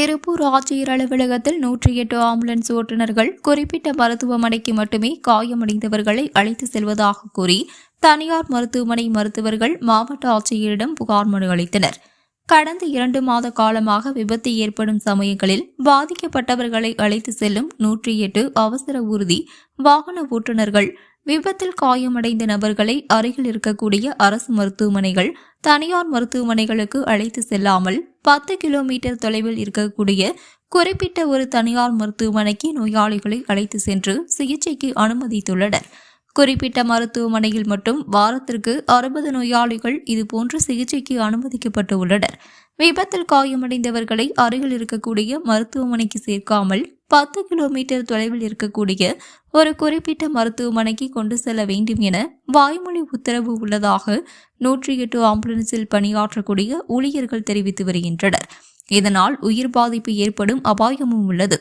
திருப்பூர் ஆட்சியர் அலுவலகத்தில் நூற்றி எட்டு ஆம்புலன்ஸ் ஓட்டுநர்கள் குறிப்பிட்ட மருத்துவமனைக்கு மட்டுமே காயமடைந்தவர்களை அழைத்து செல்வதாக கூறி தனியார் மருத்துவமனை மருத்துவர்கள் மாவட்ட ஆட்சியரிடம் புகார் மனு அளித்தனர். கடந்த இரண்டு மாத காலமாக விபத்து ஏற்படும் சமயங்களில் பாதிக்கப்பட்டவர்களை அழைத்து செல்லும் நூற்றி எட்டு அவசர ஊர்தி வாகன ஓட்டுநர்கள் விபத்தில் காயமடைந்த நபர்களை அருகில் இருக்கக்கூடிய அரசு மருத்துவமனைகள் தனியார் மருத்துவமனைகளுக்கு அழைத்து செல்லாமல் பத்து கிலோமீட்டர் தொலைவில் இருக்கக்கூடிய குறிப்பிட்ட ஒரு தனியார் மருத்துவமனைக்கு நோயாளிகளை அழைத்து சென்று சிகிச்சைக்கு அனுமதித்துள்ளனர். குறிப்பிட்ட மருத்துவமனையில் மட்டும் வாரத்திற்கு அறுபது நோயாளிகள் இதுபோன்ற சிகிச்சைக்கு அனுமதிக்கப்பட்டு உள்ளனர் விபத்தில் காயமடைந்தவர்களை அருகில் இருக்கக்கூடிய மருத்துவமனைக்கு சேர்க்காமல் பத்து கிலோமீட்டர் தொலைவில் இருக்கக்கூடிய ஒரு குறிப்பிட்ட மருத்துவமனைக்கு கொண்டு செல்ல வேண்டும் என வாய்மொழி உத்தரவு உள்ளதாக நூற்றி எட்டு ஆம்புலன்ஸில் பணியாற்றக்கூடிய ஊழியர்கள் தெரிவித்து வருகின்றனர். இதனால் உயிர் பாதிப்பு ஏற்படும் அபாயமும் உள்ளது.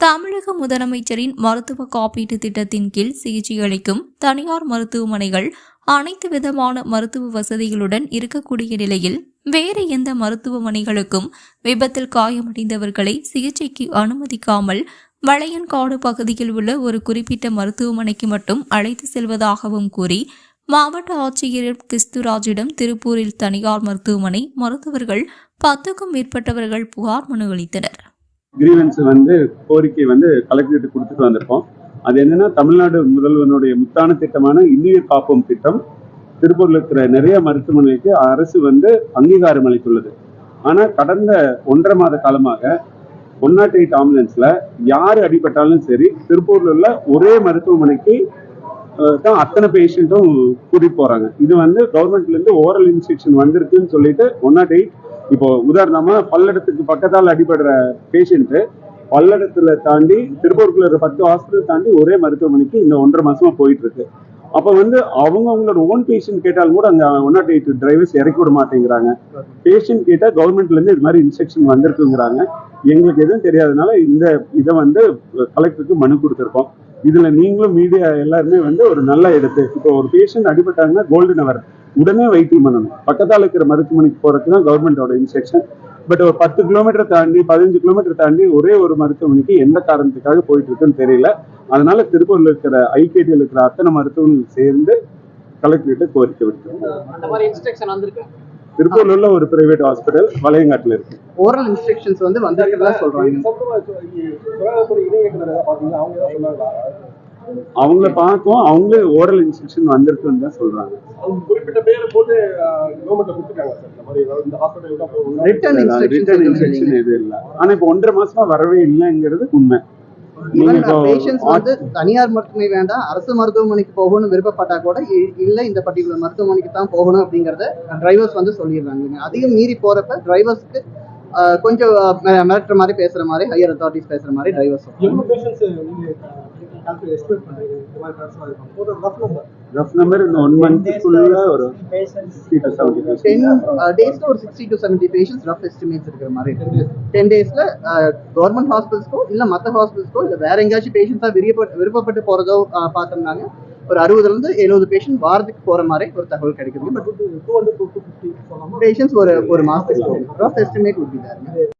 தமிழக முதலமைச்சரின் மருத்துவ காப்பீட்டு திட்டத்தின் கீழ் சிகிச்சை அளிக்கும் தனியார் மருத்துவமனைகள் அனைத்து விதமான மருத்துவ வசதிகளுடன் இருக்கக்கூடிய நிலையில் வேறு எந்த மருத்துவமனைகளுக்கும் விபத்தில் காயமடைந்தவர்களை சிகிச்சைக்கு அனுமதிக்காமல் வளையன்காடு பகுதியில் உள்ள ஒரு குறிப்பிட்ட மருத்துவமனைக்கு மட்டும் அழைத்து செல்வதாகவும் கூறி மாவட்ட ஆட்சியர் கிஸ்துராஜிடம் திருப்பூரில் தனியார் மருத்துவமனை மருத்துவர்கள் பத்துக்கும் மேற்பட்டவர்கள் புகார் மனு அளித்தனர். கிரீவன்ஸ் வந்து கோரிக்கை வந்து கலெக்டருக்கு கொடுத்துட்டு வந்திருக்கோம். அது என்னன்னா தமிழ்நாடு முதல்வனுடைய முத்தான திட்டமான இன்னுயிர் காப்போம் திட்டம் திருப்பூரில் இருக்கிற நிறைய மருத்துவமனைக்கு அரசு வந்து அங்கீகாரம் அளித்துள்ளது. ஆனால் கடந்த ஒன்றரை மாத காலமாக ஒன் நாட் எயிட் ஆம்புலன்ஸ்ல யார் அடிபட்டாலும் சரி திருப்பூரில் உள்ள ஒரே மருத்துவமனைக்கு தான் அத்தனை பேஷண்ட்டும் கூட்டிட்டு போறாங்க. இது வந்து கவர்மெண்ட்ல இருந்து ஓரல் இன்ஸ்ட்ரக்ஷன் வந்திருக்குன்னு சொல்லிட்டு ஒன் நாட் எயிட் இப்போ உதாரணமா பல்லடத்துக்கு பக்கத்தால் அடிபடுற பேஷண்ட் பல்லடத்துல தாண்டி திருப்பூருக்குள்ள இருக்கிற பத்து ஹாஸ்பிட்டல் தாண்டி ஒரே மருத்துவமனைக்கு இந்த ஒன்றரை மாசமா போயிட்டு இருக்கு. அப்ப வந்து அவங்க அவங்களோட ஓன் பேஷண்ட் கேட்டாலும் கூட அந்த ஒன் நாட் எயிட் டிரைவர்ஸ் இறக்கி விட மாட்டேங்கிறாங்க. பேஷண்ட் கேட்டா கவர்மெண்ட்ல இருந்து இது மாதிரி இன்ஸ்ட்ரக்ஷன் வந்திருக்குங்கிறாங்க. எங்களுக்கு எதுவும் தெரியாதனால இந்த இதை வந்து கலெக்டருக்கு மனு கொடுத்துருக்கோம். இதுல நீங்களும் மீடியா எல்லாருமே வந்து ஒரு நல்ல எடுத்து இப்போ ஒரு பேஷண்ட் அடிபட்டாங்கன்னா கோல்டன் அவர் உடனே வைத்தியம் பண்ணணும். பக்கத்தால இருக்கிற மருத்துவமனைக்கு போறதுக்கு தான் கவர்மெண்டோட இன்ஸ்ட்ரக்ஷன் பட் ஒரு பத்து கிலோமீட்டர் தாண்டி பதினஞ்சு கிலோமீட்டர் தாண்டி ஒரே ஒரு மருத்துவமனைக்கு எந்த காரணத்துக்காக போயிட்டு இருக்குன்னு தெரியல. அதனால திருப்பூர்ல இருக்கிற ஐகேடியில் இருக்கிற அத்தனை மருத்துவமனைகள் சேர்ந்து கலெக்டர்கிட்ட கோரிக்கை விடுத்தோம் அந்த மாதிரி இன்ஸ்ட்ரக்ஷன் வந்திருக்கு. திருப்பூர்ல உள்ள ஒரு பிரைவேட் ஹாஸ்பிட்டல் வளையங்காட்டுல இருக்கு. ஓரல் இன்ஸ்ட்ரக்ஷன்ஸ் வந்து வந்திருக்கிறதா சொல்றாங்க. அவங்கள பார்த்தோம் அவங்களே ஓரல் இன்ஸ்ட்ரக்ஷன் வந்திருக்குன்னு தான் சொல்றாங்க. அவங்க குறிப்பிட்ட பேரை போட்டு ரிட்டர்ன் எதுவும் இன்ஸ்ட்ரக்ஷன் எதுவும் இல்லை. ஆனா இப்போ ஒன்றரை மாசமா வரவே இல்லைங்கிறது உண்மை. வந்து தனியார் மருத்துவமனை வேண்டாம் அரசு மருத்துவமனைக்கு போகணும்னு விருப்பப்பட்டா கூட இல்ல இந்த பர்டிகுலர் மருத்துவமனைக்கு தான் போகணும் அப்படிங்கறத டிரைவர்ஸ் வந்து சொல்லிடுறாங்க. அதிகம் மீறி போறப்ப டிரைவர்ஸ்க்கு கொஞ்சம் மிரட்டுற மாதிரி பேசுற மாதிரி ஹையர் அத்தாரிட்டிஸ் பேசுற மாதிரி பேஷன்ஸ் ஆயிருக்கும் ஒரு ரஃப் நம்பர் ரஃப் நம்பர் இந்த ஒன் மந்த்துக்குள்ள ஒரு சிக்ஸ்டி டு செவன்டி டென் டேஸ்ல ஒரு sixty to seventy patients rough estimates இருக்கிற மாதிரி. டென் டேஸ்ல கவர்மெண்ட் ஹாஸ்பிட்டல்ஸ்க்கோ இல்ல மத்த ஹாஸ்பிட்டல்ஸ்க்கோ இல்ல வேற எங்கேயாச்சும் பேஷண்ட்ஸா விருப்பப்பட்டு விருப்பப்பட்டு போறதோ அஹ், பார்த்தோம்னாங்க ஒரு அறுபதுல இருந்து எழுபது பேஷண்ட் வாரத்துக்கு போற மாதிரி ஒரு தகவல் கிடைக்குது. But two hundred two fifty சொல்லாமா பேஷண்ட்ஸ் ஒரு ஒரு மாசத்துக்கு rough estimate would